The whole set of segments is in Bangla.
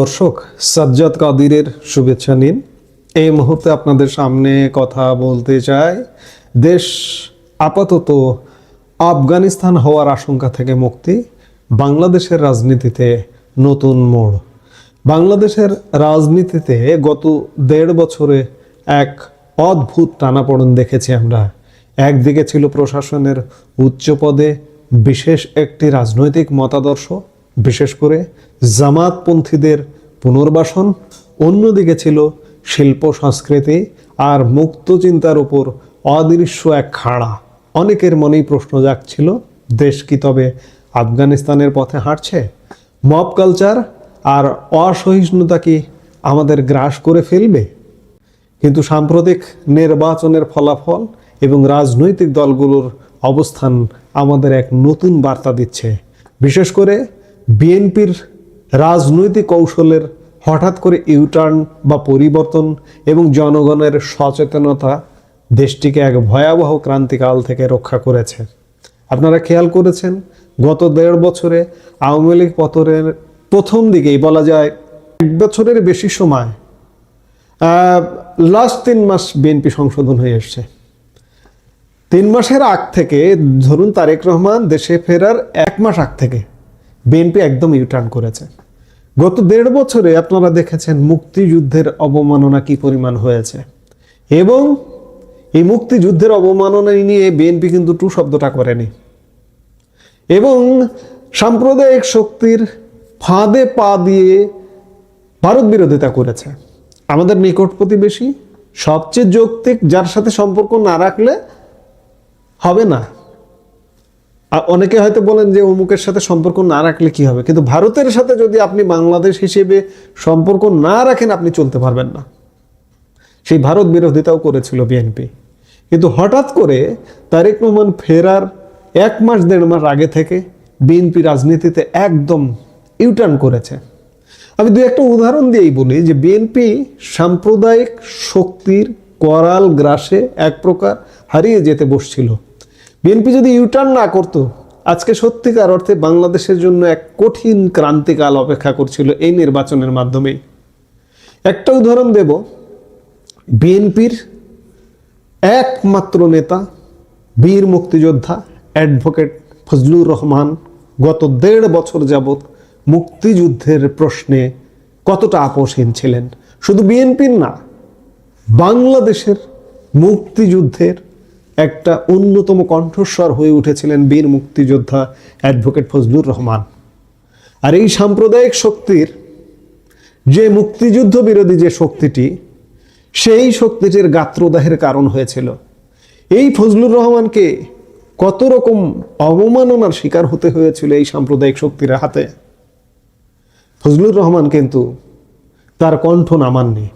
দর্শক, সাজ্জাদ কাদিরের শুভেচ্ছা নিন। এই মুহূর্তে আপনাদের সামনে কথা বলতে চাই, দেশ আপাতত আফগানিস্তান হওয়ার আশঙ্কা থেকে মুক্তি, বাংলাদেশের রাজনীতিতে নতুন মোড়। বাংলাদেশের রাজনীতিতে গত দেড় বছরে এক অদ্ভুত টানাপড়ন দেখেছি আমরা। একদিকে ছিল প্রশাসনের উচ্চ পদে বিশেষ একটি রাজনৈতিক মতাদর্শ বিশেষ করে জামাতপন্থীদের পুনর্বাসন, অন্যদিকে ছিল শিল্প সংস্কৃতি আর মুক্ত চিন্তার উপর অদৃশ্য এক খাড়া। অনেকের মনেই প্রশ্ন জাগছিল, দেশ কি তবে আফগানিস্তানের পথে হাঁটছে? মব কালচার আর অসহিষ্ণুতা কি আমাদের গ্রাস করে ফেলবে? কিন্তু সাম্প্রতিক নির্বাচনের ফলাফল এবং রাজনৈতিক দলগুলোর অবস্থান আমাদের এক নতুন বার্তা দিচ্ছে। বিশেষ করে বিএনপির রাজনৈতিক কৌশলের হঠাৎ করে ইউটার্ন বা পরিবর্তন এবং জনগণের সচেতনতা দেশটিকে এক ভয়াবহ ক্রান্তিকাল থেকে রক্ষা করেছে। আপনারা খেয়াল করেছেন, গত দেড় বছরে আওয়ামী লীগ পতনের প্রথম দিকেই বলা যায় এক বছরের বেশি সময় লাস্ট তিন মাস বিএনপি সংশোধন হয়ে এসছে। তিন মাসের আগ থেকে ধরুন তারেক রহমান দেশে ফেরার এক মাস আগ থেকে বিএনপি একদম ইউটার্ন করেছে। গত দেড় বছরে আপনারা দেখেছেন মুক্তিযুদ্ধের অবমাননা কি পরিমাণ হয়েছে। এবং এই মুক্তিযুদ্ধের অবমাননা নিয়ে বিএনপি কিন্তু টু শব্দটা করেনি। এবং সাম্প্রদায়িক শক্তির ফাঁদে পা দিয়ে ভারত বিরোধিতা করেছে। আমাদের নিকট প্রতিবেশী, সবচেয়ে যৌক্তিক, যার সাথে সম্পর্ক না রাখলে হবে না। অনেকে হয়তো বলেন যে অমুকের সাথে সম্পর্ক না রাখলে কি হবে? কিন্তু ভারতের সাথে যদি আপনি বাংলাদেশ হিসেবে সম্পর্ক না রাখেন, আপনি চলতে পারবেন না। সেই ভারত বিরোধিতাও করেছিল বিএনপি কিন্তু হঠাৎ করে তারেক রহমান ফেরার এক মাস, দেড় মাস আগে থেকে বিএনপি রাজনীতিতে একদম ইউটার্ন করেছে। আমি দু একটা উদাহরণ দিয়েই বলি যে বিএনপি সাম্প্রদায়িক শক্তির করাল গ্রাসে এক প্রকার হারিয়ে যেতে বসছিল। বিএনপি যদি ইউটার্ন না করতো, আজকে সত্যিকার অর্থে বাংলাদেশের জন্য এক কঠিন ক্রান্তিকাল অপেক্ষা করছিল এই নির্বাচনের মাধ্যমেই। একটা উদাহরণ দেব। বিএনপির একমাত্র নেতা, বীর মুক্তিযোদ্ধা অ্যাডভোকেট ফজলুর রহমান গত দেড় বছর যাবৎ মুক্তিযুদ্ধের প্রশ্নে কতটা আপোষহীন ছিলেন। শুধু বিএনপির না, বাংলাদেশের মুক্তিযুদ্ধের একটা অন্যতম কণ্ঠস্বর হয়ে উঠেছিলেন বীর মুক্তিযোদ্ধা অ্যাডভোকেট ফজলুর রহমান। আর এই সাম্প্রদায়িক শক্তির যে মুক্তিযুদ্ধ বিরোধী যে শক্তিটি, সেই শক্তিটির গাত্রদাহের কারণ হয়েছিল। এই ফজলুর রহমানকে কত রকম অবমাননার শিকার হতে হয়েছিল এই সাম্প্রদায়িক শক্তির হাতে? ফজলুর রহমান কিন্তু তার কণ্ঠ নামাননি।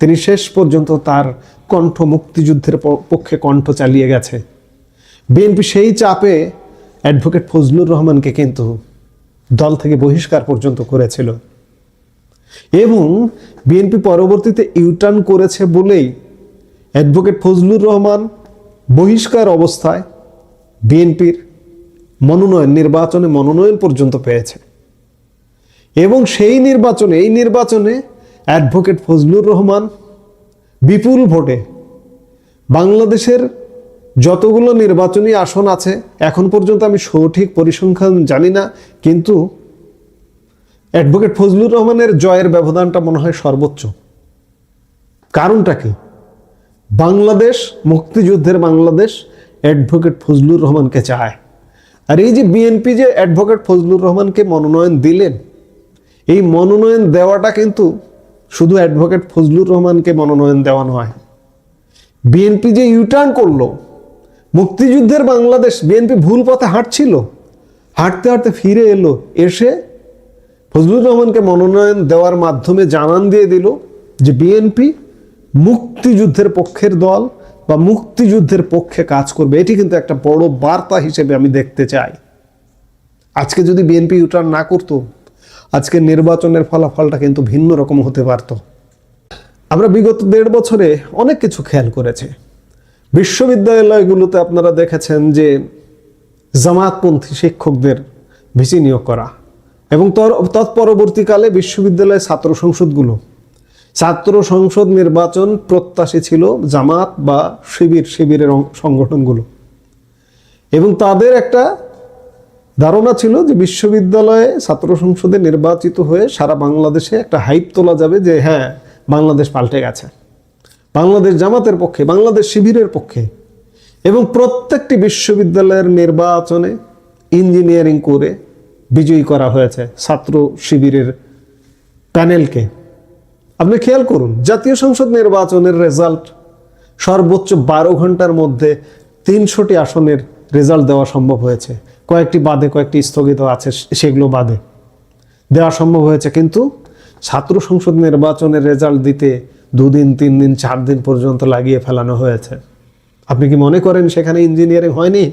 তিনি শেষ পর্যন্ত তার কণ্ঠ মুক্তিযুদ্ধের পক্ষে কণ্ঠ চালিয়ে গেছে। বিএনপি সেই চাপে অ্যাডভোকেট ফজলুর রহমানকে কিন্তু দল থেকে বহিষ্কার পর্যন্ত করেছিল। এবং বিএনপি পরবর্তীতে ইউটার্ন করেছে বলেই অ্যাডভোকেট ফজলুর রহমান বহিষ্কার অবস্থায় বিএনপির মনোনয়ন নির্বাচনে মনোনয়ন পর্যন্ত পেয়েছে। এবং সেই নির্বাচনে, এই নির্বাচনে অ্যাডভোকেট ফজলুর রহমান, বিপুল ভোটে। বাংলাদেশের যতগুলো নির্বাচনী আসন আছে, এখন পর্যন্ত আমি সঠিক পরিসংখ্যান জানি না, কিন্তু অ্যাডভোকেট ফজলুর রহমানের জয়ের ব্যবধানটা মনে হয় সর্বোচ্চ। কারণটা কি? বাংলাদেশ, মুক্তিযুদ্ধের বাংলাদেশ অ্যাডভোকেট ফজলুর রহমানকে চায়। আর এই যে বিএনপি যে অ্যাডভোকেট ফজলুর রহমানকে মনোনয়ন দিলেন, এই মনোনয়ন দেওয়াটা কিন্তু শুধু অ্যাডভোকেট ফজলুর রহমানকে মনোনয়ন দেওয়া নয়। বিএনপি যে ইউটার্ন করল, মুক্তিযুদ্ধের বাংলাদেশ বিএনপি ভুল পথে হাঁটছিল, হাঁটতে হাঁটতে ফিরে এলো, এসে ফজলুর রহমানকে মনোনয়ন দেওয়ার মাধ্যমে জানান দিয়ে দিল যে বিএনপি মুক্তিযুদ্ধের পক্ষের দল বা মুক্তিযুদ্ধের পক্ষে কাজ করবে। এটি কিন্তু একটা বড় বার্তা হিসেবে আমি দেখতে চাই। আজকে যদি বিএনপি ইউটার্ন না করতো আজকে নির্বাচনের ফলাফলটা কিন্তু ভিন্ন রকম হতে পারত। আমরা বিগত দেড় বছরে অনেক কিছু খেয়াল করেছি। বিশ্ববিদ্যালয়গুলোতে আপনারা দেখেছেন যে জামাতপন্থী শিক্ষকদের ভিসি নিয়োগ করা এবং তর- তৎপরবর্তীকালে বিশ্ববিদ্যালয়ের ছাত্র সংসদগুলো। ছাত্র সংসদ নির্বাচন প্রত্যাশী ছিল জামাত বা শিবির, শিবিরের সংগঠনগুলো। এবং তাদের একটা ধারণা ছিল যে বিশ্ববিদ্যালয়ে ছাত্র সংসদে নির্বাচিত হয়ে সারা বাংলাদেশে একটা হাইপ তোলা যাবে যে হ্যাঁ বাংলাদেশ পাল্টে গেছে। বাংলাদেশ জামাতের পক্ষে, বাংলাদেশ শিবিরের পক্ষে। এবং প্রত্যেকটি বিশ্ববিদ্যালয়ের নির্বাচনে ইঞ্জিনিয়ারিং করে বিজয়ী করা হয়েছে ছাত্র শিবিরের প্যানেলকে। আপনি খেয়াল করুন, জাতীয় সংসদ নির্বাচনের রেজাল্ট সর্বোচ্চ বারো ঘণ্টার মধ্যে তিনশোটি আসনের রেজাল্ট দেওয়া সম্ভব হয়েছে। কয়েকটি বাদে কয়েকটি স্থগিত আছে সেগুলো বাদে। দেওয়া সম্ভব হয়েছে কিন্তু ছাত্র সংসদ নির্বাচনের রেজাল্ট দিতে দুদিন তিন দিন চার দিন পর্যন্ত লাগিয়ে ফেলানো হয়েছে। আপনি কি মনে করেন সেখানে ইঞ্জিনিয়ারিং হয়নি?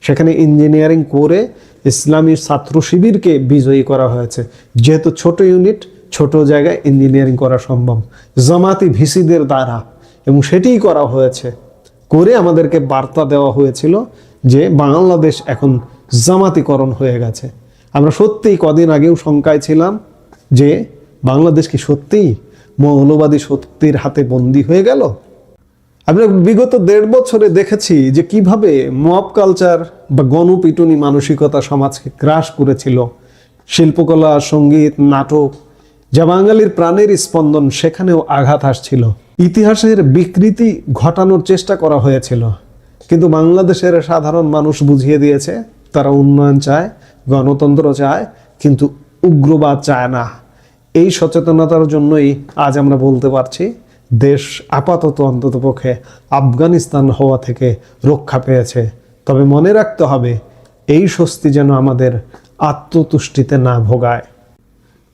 সেখানে ইঞ্জিনিয়ারিং করে ইসলামী ছাত্র শিবিরকে বিজয়ী করা হয়েছে। যেহেতু ছোট ইউনিট, ছোট জায়গায় ইঞ্জিনিয়ারিং করা সম্ভব। জামাতি ভিসিদের দ্বারা। এবং সেটিই করা হয়েছে। করে আমাদেরকে বার্তা দেওয়া হয়েছিল যে বাংলাদেশ এখন জামাতিকরণ হয়ে গেছে। আমরা সত্যিই কদিন আগেও শঙ্কায় ছিলাম যে বাংলাদেশ কি সত্যিই মৌলবাদী শক্তির হাতে বন্দী হয়ে গেল? আমরা বিগত দেড় বছরে দেখেছি যে কীভাবে মব কালচার বা গণপিটুনি মানসিকতা সমাজকে গ্রাস করেছিল। শিল্পকলা, সংগীত, নাটক, যা বাঙালির প্রাণের স্পন্দন, সেখানেও আঘাত আসছিল। ইতিহাসের বিকৃতি ঘটানোর চেষ্টা করা হয়েছিল। কিন্তু বাংলাদেশের সাধারণ মানুষ বুঝিয়ে দিয়েছে, তারা উন্নয়ন চায়, গণতন্ত্র চায়, কিন্তু উগ্রবাদ চায় না। এই সচেতনতার জন্যই আজ আমরা বলতে পারছি, দেশ আপাতত অন্ততপক্ষে আফগানিস্তান হওয়া থেকে রক্ষা পেয়েছে। তবে মনে রাখতে হবে, এই স্বস্তি যেন আমাদের আত্মতুষ্টিতে না ভোগায়।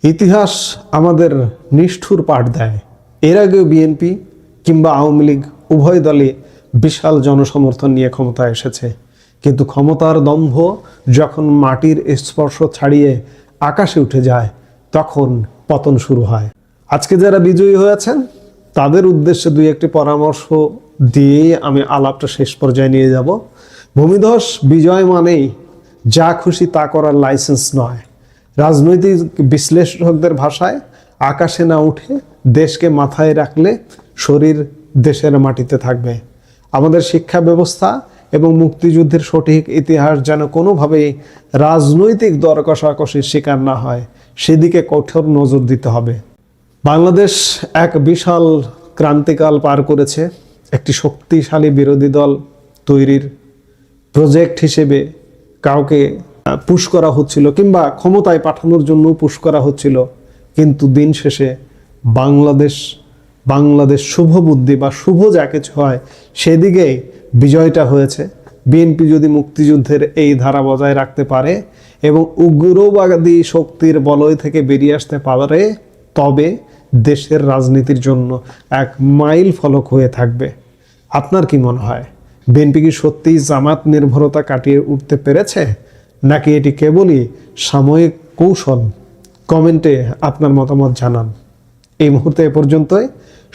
ইতিহাস আমাদের নিষ্ঠুর পাঠ দেয়। এর আগেও বিএনপি কিংবা আওয়ামী লীগ উভয় দলই বিশাল জনসমর্থন নিয়ে ক্ষমতায় এসেছে। কিন্তু ক্ষমতার দম্ভ যখন মাটির স্পর্শ ছাড়িয়ে আকাশে উঠে যায়, তখন পতন শুরু হয়। আজকে যারা বিজয়ী হয়েছেন, তাদের উদ্দেশ্যে দুই একটি পরামর্শ দিয়েই আমি আলাপটা শেষ পর্যায়ে নিয়ে যাব। ভূমিধস বিজয় মানেই যা খুশি তা করার লাইসেন্স নয়। রাজনৈতিক বিশ্লেষকদের ভাষায়, আকাশে না উঠে দেশকে মাথায় রাখলে শরীর দেশের মাটিতে থাকবে। আমাদের শিক্ষা ব্যবস্থা এবং মুক্তিযুদ্ধের সঠিক ইতিহাস যেন কোনোভাবেই রাজনৈতিক দর কষাকষির শিকার না হয়, সেদিকে কঠোর নজর দিতে হবে। বাংলাদেশ এক বিশাল ক্রান্তিকাল পার করেছে, একটি শক্তিশালী বিরোধী দল তৈরির প্রজেক্ট হিসেবে কাউকে পুশ করা হচ্ছিল কিংবা ক্ষমতায় পাঠানোর জন্য পুশ করা হচ্ছিল, কিন্তু দিন শেষে বাংলাদেশ বাংলাদেশ শুভ বুদ্ধি বা শুভ যা কিছু হয় সেদিকে বিজয়টা হয়েছে। বিএনপি যদি মুক্তিযুদ্ধের এই ধারা বজায় রাখতে পারে এবং উগ্রবাদী শক্তির বলয় থেকে বেরিয়ে আসতে পারে, তবে দেশের রাজনীতির জন্য এক মাইল ফলক হয়ে থাকবে। আপনার কি মনে হয়, বিএনপি কি সত্যিই জামাত নির্ভরতা কাটিয়ে উঠতে পেরেছে, নাকি এটি কেবলই সাময়িক কৌশল? কমেন্টে আপনার মতামত জানান। এই মুহূর্তে এ পর্যন্তই।